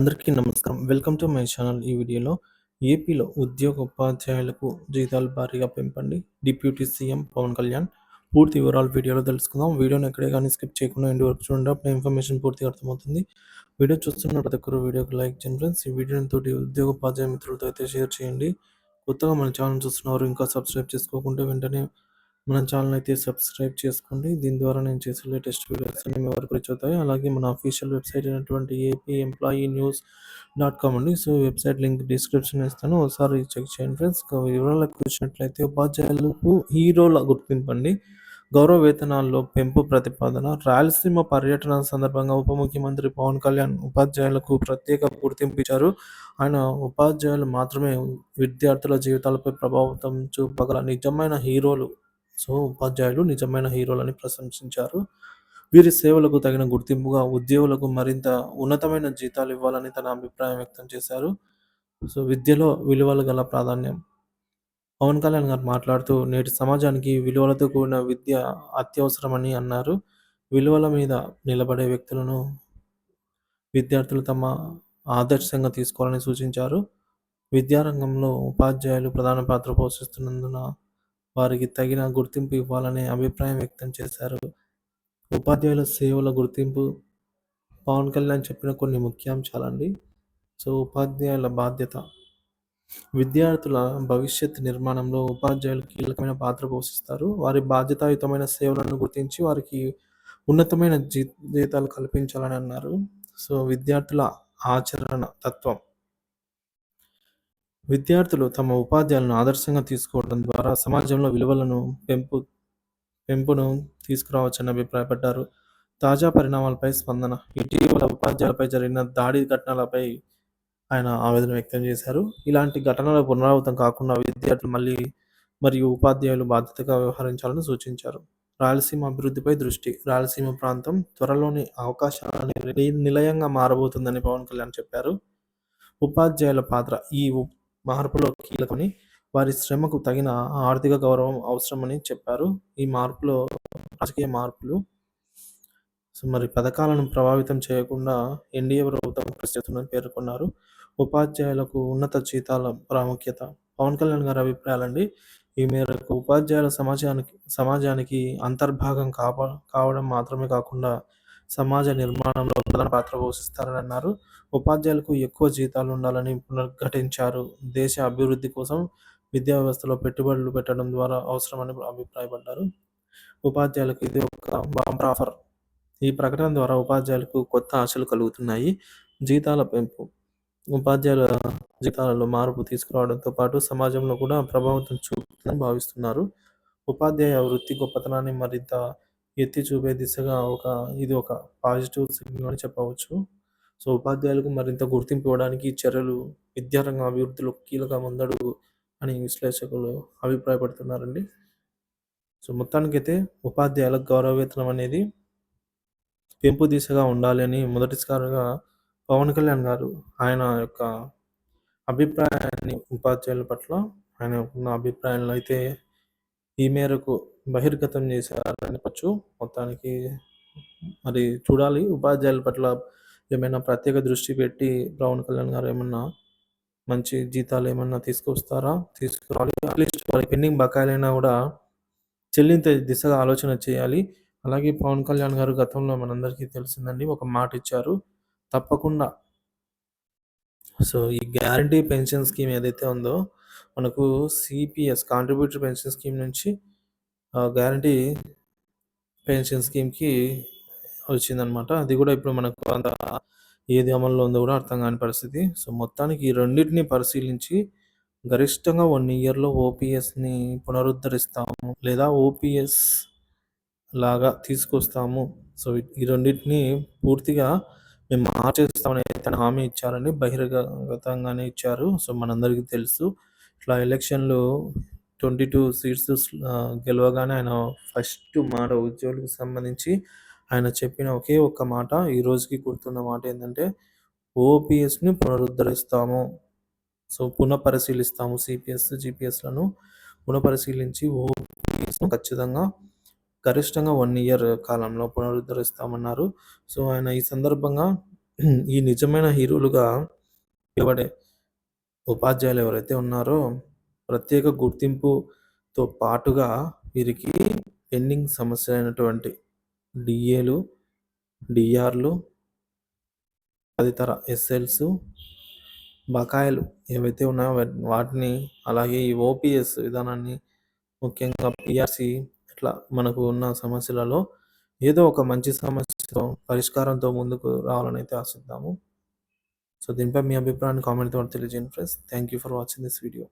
అందరికీ నమస్కారం. Welcome to my channel. ఈ వీడియోలో ఏపీలో ఉద్యోగ ఉపాధ్యాయులకు జీతాలు భారీగా పెంపండి. Deputy CM Pawan Kalyan. పూర్తి వివరాలు వీడియోలో తెలుసుకుందాం. వీడియోని ఎక్కడే కానీ స్కిప్ చేయకుండా ఎండ్ వరకు చూడండి. అప్పుడు ఇన్ఫర్మేషన్ పూర్తిగా అర్థమవుతుంది. వీడియో చూస్తున్న ప్రతి ఒక్కరు వీడియోకి లైక్ చేయండి ఫ్రెండ్స్. ఈ వీడియోని తోటి ఉద్యోగ ఉపాధ్యాయ మిత్రులతో అయితే షేర్ చేయండి. కొత్తగా మన ఛానల్ చూస్తున్నవారు ఇంకా సబ్స్క్రైబ్ చేసుకోకుంటే వెంటనే మన ఛానల్ అయితే సబ్స్క్రైబ్ చేసుకోండి. దీని ద్వారా నేను చేసే లేటెస్ట్ వీడియోస్ అన్ని మీ వరకు రీచ్ అవుతాయి. అలాగే మన అఫీషియల్ వెబ్సైట్ అయినటువంటి AP employee news dot com అండి. సో వెబ్సైట్ లింక్ డిస్క్రిప్షన్ ఇస్తాను. ఒకసారి చెక్ చేయండి ఫ్రెండ్స్ వివరాలకు వచ్చినట్లయితే ఉపాధ్యాయులకు హీరోల గుర్తింపండి. గౌరవ వేతనాల్లో పెంపు ప్రతిపాదన రాయలసీమ పర్యటన సందర్భంగా ఉప ముఖ్యమంత్రి పవన్ కళ్యాణ్ ఉపాధ్యాయులకు ప్రత్యేక గుర్తింపు ఇచ్చారు. ఆయన ఉపాధ్యాయులు మాత్రమే విద్యార్థుల జీవితాలపై ప్రభావితం చూపగల నిజమైన హీరోలు సో ఉపాధ్యాయులు నిజమైన హీరోలని ప్రశంసించారు. వీరి సేవలకు తగిన గుర్తింపుగా ఉద్యోగులకు మరింత ఉన్నతమైన జీతాలు ఇవ్వాలని తన అభిప్రాయం వ్యక్తం చేశారు. సో విద్యలో విలువలు గల ప్రాధాన్యం. పవన్ కళ్యాణ్ గారు మాట్లాడుతూ నేటి సమాజానికి విలువలతో కూడిన విద్య అత్యవసరమని అన్నారు. విలువల మీద నిలబడే వ్యక్తులను విద్యార్థులు తమ ఆదర్శంగా తీసుకోవాలని సూచించారు. విద్యారంగంలో ఉపాధ్యాయులు ప్రధాన పాత్ర పోషిస్తున్నందున వారికి తగిన గుర్తింపు ఇవ్వాలనే అభిప్రాయం వ్యక్తం చేశారు. ఉపాధ్యాయుల సేవల గుర్తింపు పవన్ కళ్యాణ్ చెప్పిన కొన్ని ముఖ్యాంశాలండి. సో ఉపాధ్యాయుల బాధ్యత. విద్యార్థుల భవిష్యత్ నిర్మాణంలో ఉపాధ్యాయులు కీలకమైన పాత్ర పోషిస్తారు. వారి బాధ్యతాయుతమైన సేవలను గుర్తించి వారికి ఉన్నతమైన జీ జీతాలు కల్పించాలని అన్నారు. సో విద్యార్థుల ఆచరణ తత్వం. విద్యార్థులు తమ ఉపాధ్యాయులను ఆదర్శంగా తీసుకోవడం ద్వారా సమాజంలో విలువలను పెంపు పెంపును తీసుకురావచ్చని అభిప్రాయపడ్డారు. తాజా పరిణామాలపై స్పందన. ఇటీవల ఉపాధ్యాయులపై జరిగిన దాడి ఘటనలపై ఆయన ఆవేదన వ్యక్తం చేశారు. ఇలాంటి ఘటనలు పునరావృతం కాకుండా విద్యార్థులు మళ్ళీ మరియు ఉపాధ్యాయులు బాధ్యతగా వ్యవహరించాలని సూచించారు. రాయలసీమ అభివృద్ధిపై దృష్టి. రాయలసీమ ప్రాంతం త్వరలోని అవకాశాల నిలయంగా మారబోతుందని పవన్ కళ్యాణ్ చెప్పారు. ఉపాధ్యాయుల పాత్ర. ఈ మార్పులో కీలకమని వారి శ్రమకు తగిన ఆర్థిక గౌరవం అవసరమని చెప్పారు. ఈ మార్పులో రాజకీయ మార్పులు సో మరి పథకాలను ప్రభావితం చేయకుండా ఎన్డీఏ ప్రభుత్వం కృషి చేస్తుందని పేర్కొన్నారు. ఉపాధ్యాయులకు ఉన్నత జీతాల ప్రాముఖ్యత. పవన్ కళ్యాణ్ గారి అభిప్రాయాలండి. ఈ మేరకు ఉపాధ్యాయుల సమాజానికి సమాజానికి అంతర్భాగం కాపా కావడం మాత్రమే కాకుండా సమాజ నిర్మాణంలో ప్రధాన పాత్ర పోషిస్తారని అన్నారు. ఉపాధ్యాయులకు ఎక్కువ జీతాలు ఉండాలని పునర్ఘటించారు. దేశ అభివృద్ధి కోసం విద్యా వ్యవస్థలో పెట్టుబడులు పెట్టడం ద్వారా అవసరమని అభిప్రాయపడ్డారు. ఉపాధ్యాయులకు ఇది ఒక బాంబర్ ఆఫర్. ఈ ప్రకటన ద్వారా ఉపాధ్యాయులకు కొత్త ఆశలు కలుగుతున్నాయి. జీతాల పెంపు. ఉపాధ్యాయుల జీతాలలో మార్పు తీసుకురావడంతో పాటు సమాజంలో కూడా ప్రభావితం చూపుతుందని భావిస్తున్నారు. ఉపాధ్యాయ వృత్తి గొప్పతనాన్ని మరింత ఎత్తి చూపే దిశగా ఒక ఇది ఒక పాజిటివ్ సిగ్నల్ అని చెప్పవచ్చు. సో ఉపాధ్యాయులకు మరింత గుర్తింపు ఇవ్వడానికి చర్యలు విద్యారంగం అభివృద్ధిలో కీలక ముందడుగు అని విశ్లేషకులు అభిప్రాయపడుతున్నారండి. సో మొత్తానికైతే ఉపాధ్యాయులకు గౌరవ వేతనం అనేది పెంపు దిశగా ఉండాలి అని మొదటిసారిగా పవన్ కళ్యాణ్ గారు ఆయన యొక్క అభిప్రాయాన్ని ఉపాధ్యాయుల పట్ల ఆయన ఉన్న అభిప్రాయంలో అయితే ఈ మేరకు బహిర్గతం చేశారు మొత్తానికి మరి చూడాలి. ఉపాధ్యాయుల పట్ల ఏమైనా ప్రత్యేక దృష్టి పెట్టి పవన్ కళ్యాణ్ గారు ఏమన్నా మంచి జీతాలు ఏమన్నా తీసుకొస్తారా? తీసుకురావాలి. అట్లీస్ట్ వారి పెండింగ్ బకాయిలైనా కూడా చెల్లించే దిశగా ఆలోచన చేయాలి. అలాగే పవన్ కళ్యాణ్ గారు గతంలో మనందరికీ తెలిసిందండి ఒక మాట ఇచ్చారు. తప్పకుండా. సో ఈ గ్యారంటీ పెన్షన్ స్కీమ్ ఏదైతే ఉందో మనకు సిపిఎస్ కాంట్రిబ్యూటరీ పెన్షన్ స్కీమ్ నుంచి గ్యారంటీ పెన్షన్ స్కీమ్కి వచ్చిందనమాట అది కూడా ఇప్పుడు మనకు అంత ఏది అమల్లో ఉందో కూడా అర్థం కాని పరిస్థితి. సో మొత్తానికి ఈ రెండింటిని పరిశీలించి గరిష్టంగా వన్ ఇయర్లో ఓపీఎస్ని పునరుద్ధరిస్తాము లేదా ఓపీఎస్ లాగా తీసుకొస్తాము. సో ఈ రెండింటిని పూర్తిగా మేము మార్చేస్తామని తన హామీ ఇచ్చారని బహిర్గతంగానే ఇచ్చారు. సో మనందరికీ తెలుసు. ఇట్లా ఎలక్షన్లు ట్వంటీ టూ సీట్స్ గెలవగానే ఆయన ఫస్ట్ మాట ఉద్యోగులకు సంబంధించి ఆయన చెప్పిన ఒకే ఒక్క మాట ఈ రోజుకి గుర్తున్న మాట ఏంటంటే ఓపీఎస్ని పునరుద్ధరిస్తాము. సో పునఃపరిశీలిస్తాము సిపిఎస్ జిపిఎస్లను పునఃపరిశీలించి ఓపీఎస్ను ఖచ్చితంగా గరిష్టంగా వన్ ఇయర్ కాలంలో పునరుద్ధరిస్తామన్నారు. సో ఆయన ఈ సందర్భంగా ఈ నిజమైన హీరోలుగా పిలువబడే ఉపాధ్యాయులు ఎవరైతే ఉన్నారో ప్రత్యేక గుర్తింపుతో పాటుగా వీరికి పెండింగ్ సమస్య అయినటువంటి డిఏలు డిఆర్లు తదితర ఎస్ఎల్స్ బకాయిలు ఏవైతే ఉన్నాయో వాటిని అలాగే ఈ ఓపీఎస్ విధానాన్ని ముఖ్యంగా పిఆర్సి ఇట్లా మనకు ఉన్న సమస్యలలో ఏదో ఒక మంచి సమస్యతో పరిష్కారంతో ముందుకు రావాలని అయితే ఆశిద్దాము. సో దీనిపై మీ అభిప్రాయాన్ని కామెంట్ ద్వారా తెలియజేయండి friends. Thank you for watching this video.